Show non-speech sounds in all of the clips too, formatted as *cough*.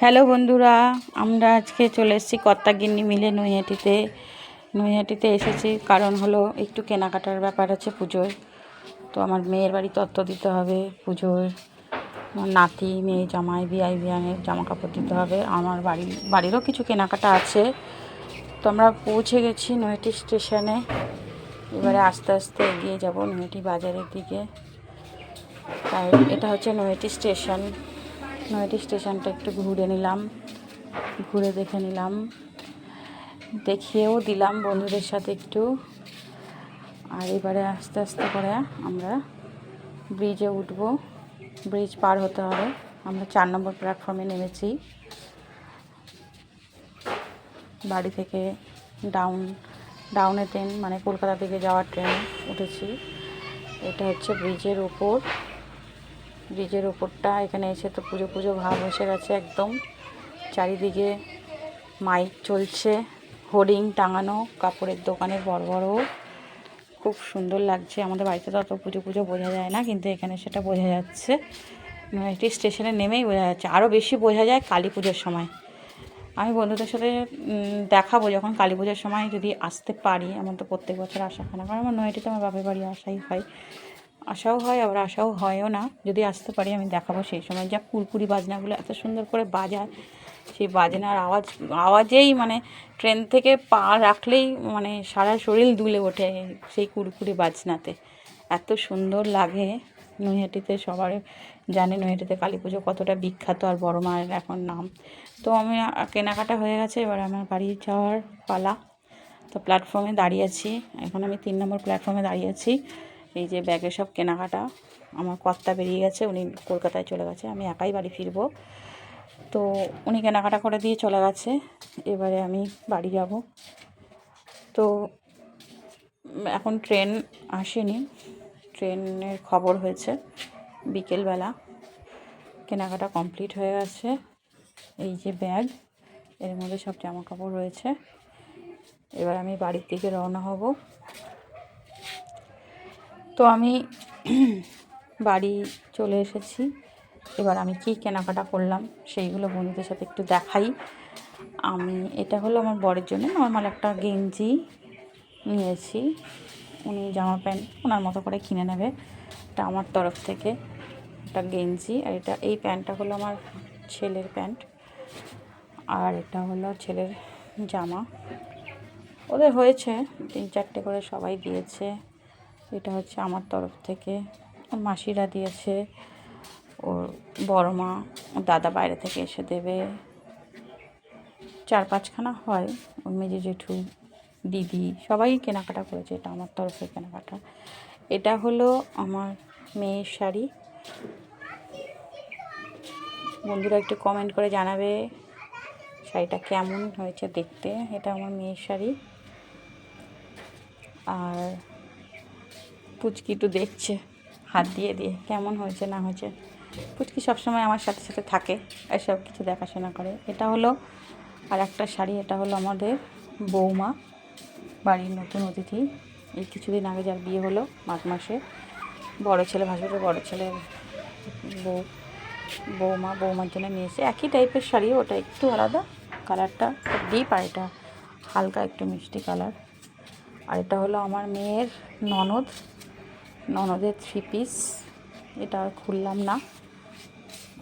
Hello বন্ধুরা, আমরা আজকে চলে এসেছি কর্তাগিন্নি মিলে নৈহাটিতে। নৈহাটিতে এসেছি কারণ হলো একটু কেনাকাটার ব্যাপার আছে পুজোর। তো আমার মেয়ের বাড়ি তত্ত্ব দিতে হবে পুজোর। আমার নাতি, মেয়ে, জামাই, বিয়াই বিয়ানের জামা কাপড় দিতে হবে। আমার বাড়ি, বাড়িরও কিছু কেনাকাটা আছে। তো আমরা পৌঁছে গেছি নৈহাটি স্টেশনে। এবারে আস্তে আস্তে এগিয়ে যাব নৈহাটি বাজারের দিকে। তাই এটা হচ্ছে নৈহাটি স্টেশন। নৈহাটি স্টেশনটা একটু ঘুরে নিলাম, ঘুরে দেখে নিলাম, দেখিয়েও দিলাম বন্ধুদের সাথে একটু। আর এবারে আস্তে আস্তে করে আমরা ব্রিজে উঠবো। ব্রিজ পার হতে হবে। আমরা চার নম্বর প্ল্যাটফর্মে নেমেছি। বাড়ি থেকে ডাউন ডাউনে ট্রেন মানে কলকাতা থেকে যাওয়ার ট্রেন উঠেছি। এটা হচ্ছে ব্রিজের ওপর ব্রিজের ওপরটা এখানে এসে তো পুজো পুজো ভাব এসে গেছে একদম। চারিদিকে মাইক চলছে, হোর্ডিং টাঙানো, কাপড়ের দোকানের বড় বড়। খুব সুন্দর লাগছে, আমাদের বাড়িতে তো অত পুজো পুজো বোঝা যায় না, কিন্তু এখানে সেটা বোঝা যাচ্ছে। নৈহাটি স্টেশনে নেমেই বোঝা যাচ্ছে আরও বেশি বোঝা যায় কালী পুজোর সময়। আমি বন্ধুদের সাথে দেখাবো, যখন কালী পুজোর সময় যদি আসতে পারি, আমার তো প্রত্যেক বছর আসা হয় না কারণ আমার নৈহাটিতে আমার বাপের বাড়ি আসাই হয়। আসাও হয়, আবার আশাও হয়ও না। যদি আসতে পারি, আমি দেখাবো সেই সময়। যা কুরকুরি বাজনাগুলো এত সুন্দর করে বাজায়, সেই বাজনার আওয়াজ, আওয়াজেই মানে ট্রেন থেকে পা রাখলেই মানে সারা শরীর দুলে ওঠে সেই কুরকুরি বাজনাতে। এত সুন্দর লাগে নৈহাটিতে সবার জানে, নৈহাটিতে কালী পুজো কতটা বিখ্যাত আর বড় মায়ের এখন নাম। তো আমি কেনাকাটা হয়ে গেছে, এবার আমার বাড়ি যাওয়ার পালা। তো প্ল্যাটফর্মে দাঁড়িয়ে আছি। এখন আমি তিন নম্বর প্ল্যাটফর্মে দাঁড়িয়ে আছি। এই যে ব্যাগে সব কেনাকাটা, আমার কর্তা বেরিয়ে গেছে, উনি কলকাতায় চলে গেছে, আমি একাই বাড়ি ফিরবো। তো উনি কেনাকাটা করে দিয়ে চলে গেছে, এবারে আমি বাড়ি যাব। তো এখন ট্রেন আসেনি, ট্রেনের খবর হয়েছে বিকেলবেলা, কেনাকাটা কমপ্লিট হয়ে গেছে, এই যে ব্যাগ, এর মধ্যে সব জামা কাপড় রয়েছে। এবার আমি বাড়ির দিকে রওনা হব। তো আমি *clears throat* বাড়ি চলে এসেছি। এবার আমি কি কেনাকাটা করলাম সেইগুলো বন্ধুদের সাথে একটু দেখাই। আমি, এটা হলো আমার বরের জন্য নর্মাল একটা গেঞ্জি নিয়েছি। উনি জামা প্যান্ট ওনার মতো করে কিনে নেবে। এটা আমার তরফ থেকে একটা গেঞ্জি। আর এটা, এই প্যান্টটা হলো আমার ছেলের প্যান্ট। আর এটা হলো ছেলের জামা। ওদের হয়েছে, তিন চারটে করে সবাই দিয়েছে। এটা হচ্ছে আমার তরফ থেকে। মাসিরা দিয়েছে, ওর বড় মা ওর দাদা বাইরে থেকে এসে দেবে। চার পাঁচখানা হয়, ওর মেজে জেঠু, দিদি, সবাই কেনাকাটা করেছে এটা আমার তরফে কেনাকাটা। এটা হলো আমার মেয়ের শাড়ি। বন্ধুরা একটু কমেন্ট করে জানাবে শাড়িটা কেমন হয়েছে দেখতে। এটা আমার মেয়ের শাড়ি। আর পুচকি একটু দেখছে, হাত দিয়ে দিয়ে, কেমন হয়েছে না হয়েছে। পুচকি সবসময় আমার সাথে সাথে থাকে, এসব কিছু দেখাশোনা করে। এটা হলো, আর একটা শাড়ি, এটা হলো আমাদের বৌমা, বাড়ির নতুন অতিথি। এই কিছুদিন আগে যার বিয়ে হলো, মাঘ মাসে। বড় ছেলে, ভাসুরের বড় ছেলের বউ, বৌমা, বৌমার জন্য নিয়েছে একই টাইপের শাড়ি, ওটা একটু আলাদা। কালারটা ডিপ আর এটা হালকা একটু মিষ্টি কালার আর এটা হলো আমার মেয়ের ননদ ননদের থ্রি পিস এটা আর খুললাম না।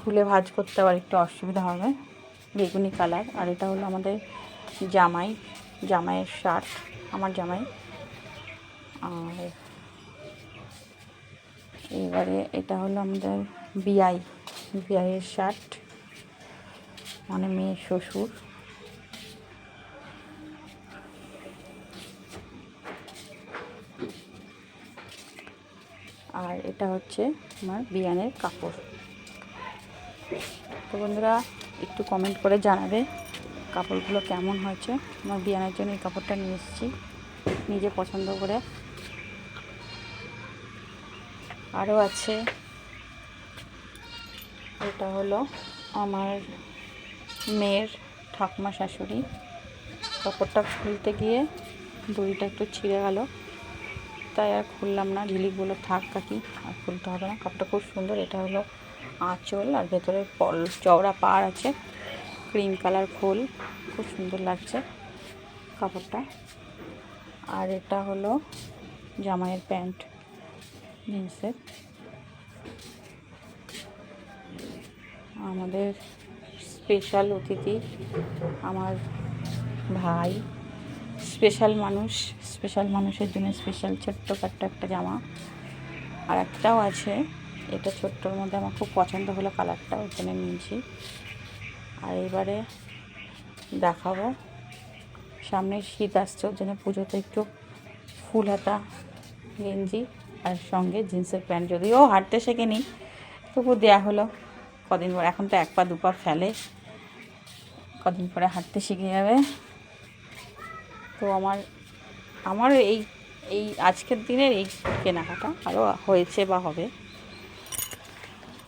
খুলে ভাজ করতে আবার একটু অসুবিধা হবে। বেগুনি কালার আর এটা হলো আমাদের জামাই। জামাইয়ের শার্ট আমার জামাই। আর এবারে এটা হলো আমাদের বিআই বিআইয়ের শার্ট মানে মেয়ের শ্বশুর। আর এটা হচ্ছে আমার বিয়ানের কাপড়। তো বন্ধুরা, একটু কমেন্ট করে জানাবে কাপড়গুলো কেমন হয়েছে। আমার বিয়ানের জন্য এই কাপড়টা নিয়ে এসেছি, নিজে পছন্দ করে। আরও আছে। এটা হলো আমার মেয়ের ঠাকুমা শাশুড়ি। কাপড়টা খুলতে গিয়ে দড়িটা একটু ছিঁড়ে গেল। তাই আর খুললাম না। ঝিলিকগুলো থাক কাকি, আর খুলতে হবে না। কাপটা খুব সুন্দর। এটা হলো আঁচল, আর ভেতরে পল, চওড়া পাড় আছে। ক্রিম কালার খোল, খুব সুন্দর লাগছে কাপড়টা। আর এটা হলো জামাইয়ের প্যান্ট, জিন্সের। আমাদের স্পেশাল অতিথি আমার ভাই। স্পেশাল মানুষ স্পেশাল মানুষের জন্য স্পেশাল ছোট্ট খাট্ট একটা জামা। আর একটাও আছে, এটা ছোট্টর মধ্যে আমার খুব পছন্দ হলো কালারটা ওই নিয়েছি। আর এবারে দেখাবো। সামনে শীত আসছে, ওর জন্য পুজোতে একটু ফুল হাতা, গেঞ্জি আর সঙ্গে জিন্সের প্যান্ট। যদিও হাঁটতে শেখেনি তবু দেয়া হলো। কদিন পর, এখন তো এক পা দু পা ফেলে, কদিন পরে হাঁটতে শিখে যাবে। তো আমার আমার এই এই আজকের দিনের এই কেনাকাটা আরও হয়েছে বা হবে।